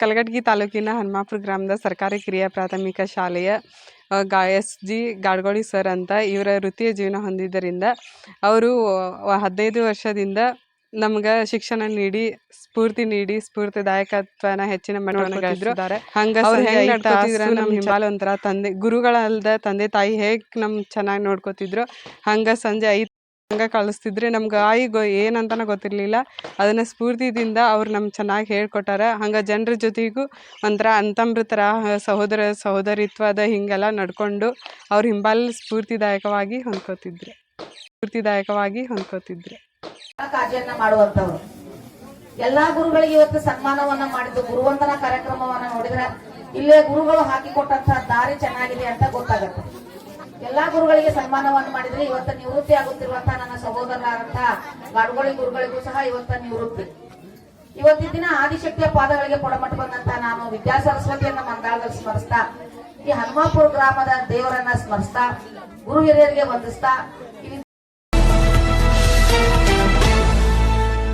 ಕಲಘಟಗಿ ತಾಲೂಕಿನ ಹನುಮಾಪುರ ಗ್ರಾಮದ ಸರ್ಕಾರಿ ಕಿರಿಯ ಪ್ರಾಥಮಿಕ ಶಾಲೆಯ ಗಾ ಎಸ್ ಜಿ ಗಾಡ್ಗೋಳಿ ಸರ್ ಅಂತ ಇವರ ವೃತ್ತಿಯ ಜೀವನ ಹೊಂದಿದ್ದರಿಂದ ಅವರು ಹದಿನೈದು ವರ್ಷದಿಂದ ನಮ್ಗೆ ಶಿಕ್ಷಣ ನೀಡಿ ಸ್ಫೂರ್ತಿ ನೀಡಿ ಸ್ಫೂರ್ತಿದಾಯಕತ್ವನ ಹೆಚ್ಚಿನ ಹಿಂಬಾಲ ಒಂಥರ ತಂದೆ ಗುರುಗಳಲ್ಲದ ತಂದೆ ತಾಯಿ ಹೇಗೆ ನಮ್ ಚೆನ್ನಾಗಿ ನೋಡ್ಕೋತಿದ್ರು. ಹಂಗ ಸಂಜೆ ಐದ್ ಹಂಗ ಕಳಿಸ್ತಿದ್ರೆ ನಮ್ಗೆ ಆಯಿ ಗೊ ಏನಂತನ ಗೊತ್ತಿರಲಿಲ್ಲ. ಅದನ್ನು ಸ್ಫೂರ್ತಿದಿಂದ ಅವ್ರು ನಮ್ಗೆ ಚೆನ್ನಾಗಿ ಹೇಳ್ಕೊಟ್ಟಾರ. ಹಂಗೆ ಜನರ ಜೊತೆಗೂ ಒಂಥರ ಅಂತಮೃತರ ಸಹೋದರ, ಸಹೋದರಿತ್ವದ ಹಿಂಗೆಲ್ಲ ನಡ್ಕೊಂಡು ಅವ್ರ ಹಿಂಬಾಲ ಸ್ಫೂರ್ತಿದಾಯಕವಾಗಿ ಹೊಂದ್ಕೋತಿದ್ರು. ಸ್ಫೂರ್ತಿದಾಯಕವಾಗಿ ಹೊಂದ್ಕೋತಿದ್ರು. ಕಾರ್ಯನ್ನ ಮಾಡುವಂಥವ್ರು. ಎಲ್ಲಾ ಗುರುಗಳಿಗೆ ಇವತ್ತು ಸನ್ಮಾನವನ್ನ ಮಾಡಿದ್ದು ಗುರುವಂದನ ಕಾರ್ಯಕ್ರಮವನ್ನ ನೋಡಿದ್ರೆ ಇಲ್ಲೇ ಗುರುಗಳು ಹಾಕಿಕೊಟ್ಟಂತಹ ದಾರಿ ಚೆನ್ನಾಗಿದೆ ಅಂತ ಗೊತ್ತಾಗತ್ತೆ. ಎಲ್ಲಾ ಗುರುಗಳಿಗೆ ಸನ್ಮಾನವನ್ನು ಮಾಡಿದ್ರೆ ಇವತ್ತು ನಿವೃತ್ತಿ ಆಗುತ್ತಿರುವಂತಹ ನನ್ನ ಸಹೋದರರಾದಂತಹ ಗಾಡ್ಗೋಳಿ ಗುರುಗಳಿಗೂ ಸಹ ಇವತ್ತ ನಿವೃತ್ತಿ. ಇವತ್ತಿನ ದಿನ ಆದಿಶಕ್ತಿಯ ಪಾದಗಳಿಗೆ ಪೊಡಮಟ್ಟು ಬಂದಂತ ನಾನು ವಿದ್ಯಾ ಸರಸ್ವತಿಯನ್ನ ಮಂದಾಳದಲ್ಲಿ ಸ್ಮರಿಸ್ತಾ, ಈ ಹನುಮಾಪುರ ಗ್ರಾಮದ ದೇವರನ್ನ ಸ್ಮರಿಸ್ತಾ, ಗುರು ಹಿರಿಯರಿಗೆ ವಂದಿಸ್ತಾ